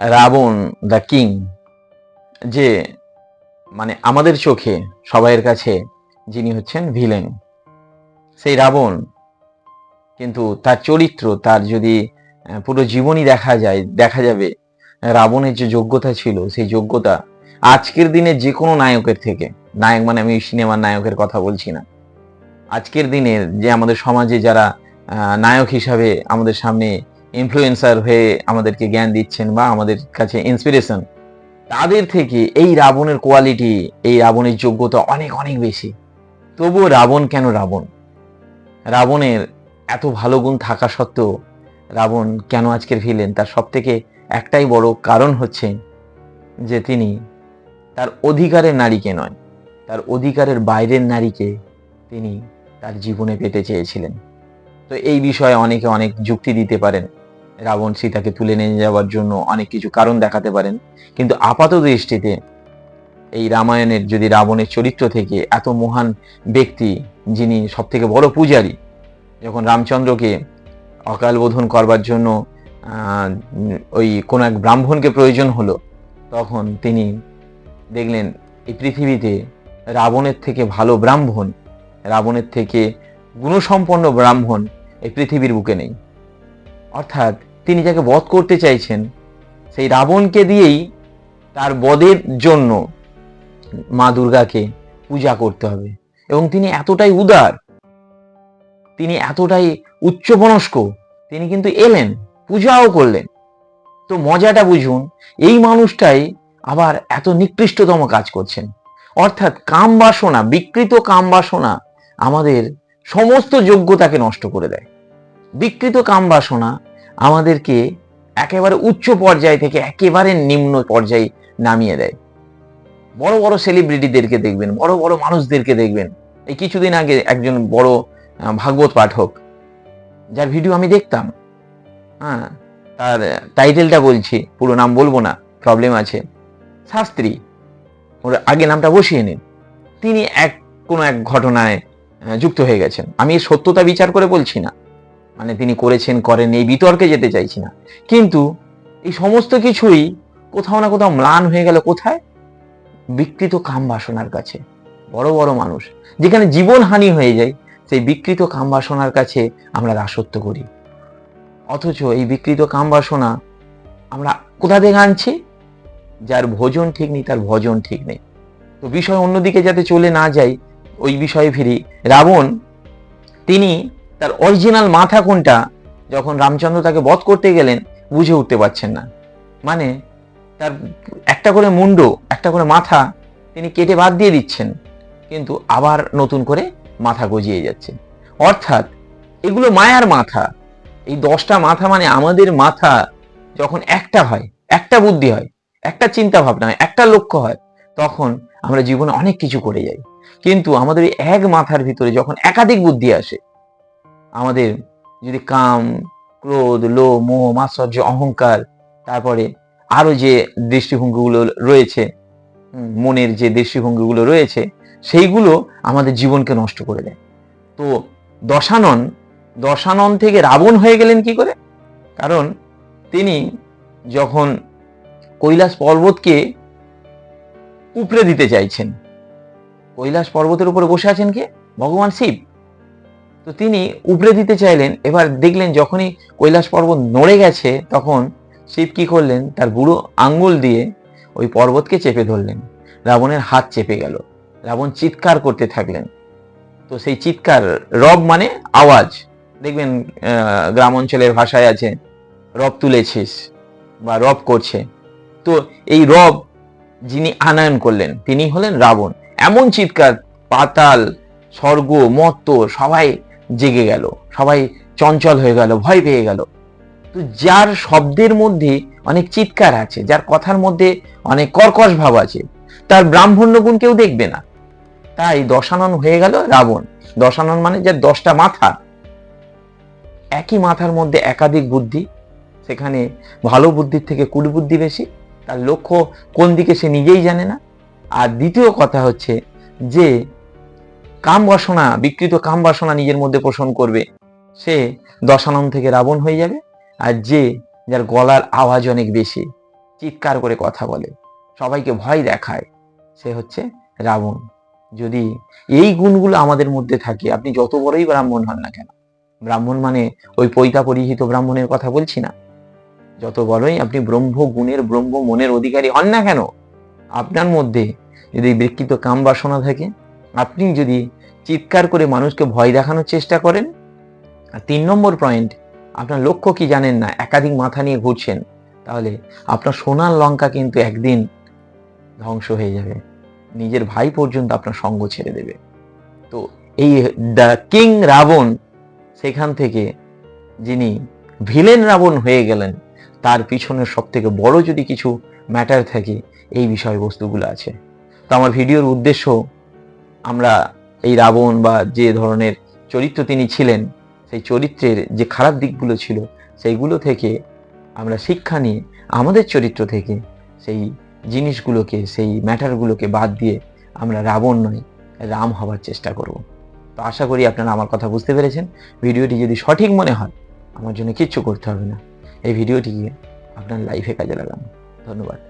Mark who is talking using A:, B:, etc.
A: Ravan, the king, যে মানে আমাদের চোখে সবাইয়ের কাছে যিনি হচ্ছেন ভিলেন। সেই রাবণ কিন্তু তার চরিত্র, তার যদি পুরো জীবনই দেখা যায়, দেখা যাবে, রাবণের যে যোগ্যতা ছিল, সেই যোগ্যতা আজকের দিনে যে কোনো নায়কের থেকে, নায়ক মানে আমি সিনেমার নায়কের কথা বলছি না, আজকের দিনের যে আমাদের সমাজে যারা নায়ক হিসাবে আমাদের সামনে ইনফ্লুয়েন্সার হয়ে আমাদেরকে জ্ঞান দিচ্ছেন বা আমাদের কাছে ইন্সপিরেশন তাদের থেকে এই রাবণের কোয়ালিটি এই রাবণের যোগ্যতা অনেক অনেক বেশি। তবুও রাবণ কেন রাবণ? রাবণের এত ভালো গুণ থাকা সত্ত্বেও রাবণ কেন আজকের ভিলেন তার সব থেকে একটাই বড় কারণ হচ্ছে যে তিনি তার অধিকারের নারীকে নয়, তার অধিকারের বাইরের নারীকে তিনি তার জীবনে পেতে চেয়েছিলেন। তো এই বিষয়ে অনেকে অনেক যুক্তি দিতে পারেন। রাবণ সীতাকে তুলে নিয়ে যাওয়ার জন্য অনেক কিছু কারণ দেখাতে পারেন। কিন্তু আপাত দৃষ্টিতে এই রামায়ণের যদি রাবণের চরিত্র থেকে এত মহান ব্যক্তি যিনি সব থেকে বড় পূজারী, যখন রামচন্দ্রকে অকাল বোধন করবার জন্য ওই কোনো এক ব্রাহ্মণকে প্রয়োজন হলো, তখন তিনি দেখলেন এই পৃথিবীতে রাবণের থেকে ভালো ব্রাহ্মণ, রাবণের থেকে গুণসম্পন্ন ব্রাহ্মণ এই পৃথিবীর বুকে নেই। অর্থাৎ তিনি যাকে বধ করতে চাইছেন, সেই রাবণকে দিয়েই তার বধের জন্য মা দুর্গাকে পূজা করতে হবে। এবং তিনি এতটাই উদার, তিনি এতটাই উচ্চমনস্ক, তিনি কিন্তু এলেন, পূজাও করলেন। তো মজাটা বুঝুন, এই মানুষটাই আবার এত নিকৃষ্টতম কাজ করছেন। অর্থাৎ কাম বাসনা বিকৃত কাম বাসনা আমাদের সমস্ত যোগ্যতাকে নষ্ট করে দেয়। বিকৃত কাম বাসনা আমাদেরকে একেবারে উচ্চ পর্যায় থেকে একেবারে নিম্ন পর্যায়ে নামিয়ে দেয়। বড় বড় সেলিব্রিটিদেরকে দেখবেন, বড় বড় মানুষদেরকে দেখবেন। এই কিছুদিন আগে একজন বড় ভাগবত পাঠক, যার ভিডিও আমি দেখতাম হ্যাঁ তার টাইটেলটা বলছি, পুরো নাম বলব না প্রবলেম আছে। শাস্ত্রী, ওর আগে নামটা বসিয়ে নিন। তিনি এক, কোনো এক ঘটনায় যুক্ত হয়ে গেছেন। আমি সত্যতা বিচার করে বলছি না। মানে তিনি করেছেন করেন এই বিতর্কে যেতে চাইছি না। কিন্তু এই সমস্ত কিছুই কোথাও না কোথাও ম্লান হয়ে গেল কোথায়? বিকৃত কাম বাসনার কাছে, বড় বড় মানুষ। যেখানে জীবন হানি হয়ে যায়, সেই বিকৃত কাম বাসনার কাছে আমরা দাসত্ব করি। অথচ এই বিকৃত কাম বাসনা আমরা কোথা থেকে আনছি? যার ভোজন ঠিক নেই, তার ভজন ঠিক নেই। তো বিষয় অন্যদিকে যাতে চলে না যায়, ওই বিষয়ে ফিরি। রাবণ, তিনি তার অরিজিনাল মাথা কোনটা যখন রামচন্দ্র তাকে বধ করতে গেলেন, বুঝে উঠতে পারছেন না। মানে তার একটা করে মুন্ড, একটা করে মাথা তিনি কেটে বাদ দিয়ে দিচ্ছেন, কিন্তু আবার নতুন করে মাথা গজিয়ে যাচ্ছে। অর্থাৎ এগুলো মায়ার মাথা। এই দশটা মাথা মানে আমাদের মাথা যখন একটা হয়, একটা বুদ্ধি হয়, একটা চিন্তা ভাবনা হয়, একটা লক্ষ্য হয়, তখন আমরা জীবনে অনেক কিছু করে যাই। কিন্তু আমাদের এক মাথার ভিতরে যখন একাধিক বুদ্ধি আসে আমাদের যদি কাম, ক্রোধ লো মোহ, মাৎসর্য, অহংকার, তারপরে আরও যে দৃষ্টিভঙ্গিগুলো রয়েছে মনের যে দৃষ্টিভঙ্গিগুলো রয়েছে, সেইগুলো আমাদের জীবনকে নষ্ট করে দেয়। তো দশানন দশানন থেকে রাবণ হয়ে গেলেন কি করে? কারণ তিনি যখন কৈলাস পর্বতকে উপড়ে দিতে চাইছেন, কৈলাস পর্বতের উপরে বসে আছেন কে? ভগবান শিব। তো তিনি উপড়ে দিতে চাইলেন। এবার দেখলেন যখনই কৈলাস পর্বত নড়ে গেছে, তখন শিব কি করলেন? তার বুড়ো আঙ্গুল দিয়ে ওই পর্বতকে চেপে ধরলেন। রাবণের হাত চেপে গেল। রাবণ চিৎকার করতে থাকলেন। তো সেই চিৎকার, রব মানে আওয়াজ। দেখবেন গ্রাম অঞ্চলের ভাষায় আছে, রব তুলেছিস বা রব করছে। তো এই রব যিনি আনায়ন করলেন, তিনি হলেন রাবণ। এমন চিৎকার, পাতাল, স্বর্গ, মত্ত, সবাই জেগে গেল, সবাই চঞ্চল হয়ে গেল, ভয় পেয়ে গেল। তো যার শব্দের মধ্যে অনেক চিৎকার আছে, যার কথার মধ্যে অনেক কর্কশ ভাব আছে, তার ব্রাহ্মণ্য গুণ কেউ দেখবে না। তাই দশানন হয়ে গেল রাবণ। দশানন মানে যার দশটা মাথা। একই মাথার মধ্যে একাধিক বুদ্ধি, সেখানে ভালো বুদ্ধির থেকে কুলবুদ্ধি বেশি, তার লক্ষ্য কোন দিকে সে নিজেই জানে না। আর দ্বিতীয় কথা হচ্ছে যে কাম বাসনা, বিকৃত কাম বাসনা নিজের মধ্যে পোষণ করবে। সে দশানন থেকে রাবণ হয়ে যাবে আর যে যার গলার আওয়াজ অনেক বেশি, চিৎকার করে কথা বলে, সবাইকে ভয় দেখায়, সে হচ্ছে রাবণ। যদি এই গুণগুলো আমাদের মধ্যে থাকে, আপনি যত বড়ই ব্রাহ্মণ হন না কেন, ব্রাহ্মণ মানে ওই পৈতা পরিহিত ব্রাহ্মণের কথা বলছি না। যত বড়ই আপনি ব্রহ্ম গুণের, ব্রহ্ম মনের অধিকারী হন না কেন, আপনার মধ্যে যদি বিকৃত কাম বাসনা থাকে আপনি যদি চিৎকার করে মানুষকে ভয় দেখানোর চেষ্টা করেন, আর তিন নম্বর পয়েন্ট আপনার লক্ষ্য কি জানেন না, একাধিক মাথা নিয়ে ঘুরছেন, তাহলে আপনার সোনার লঙ্কা কিন্তু একদিন ধ্বংস হয়ে যাবে। নিজের ভাই পর্যন্ত আপনার সঙ্গ ছেড়ে দেবে। তো এই দ্য কিং রাবণ, সেখান থেকে যিনি ভিলেন রাবণ হয়ে গেলেন, তার পিছনের সব থেকে বড় যদি কিছু ম্যাটার থাকে, এই বিষয়বস্তুগুলো আছে। তো আমার ভিডিওর উদ্দেশ্য আমরা এই রাবণ বা যে ধরনের চরিত্র তিনি ছিলেন, সেই চরিত্রের যে খারাপ দিকগুলো ছিল, সেইগুলো থেকে আমরা শিক্ষা নিয়ে আমাদের চরিত্র থেকে সেই জিনিসগুলোকে, সেই ম্যাটারগুলোকে বাদ দিয়ে আমরা রাবণ নয় রাম হবার চেষ্টা করব। তো আশা করি আপনারা আমার কথা বুঝতে পেরেছেন। ভিডিওটি যদি সঠিক মনে হয়, আমার জন্য কিচ্ছু করতে হবে না। এই ভিডিওটিকে আপনার লাইফে কাজে লাগান। ধন্যবাদ।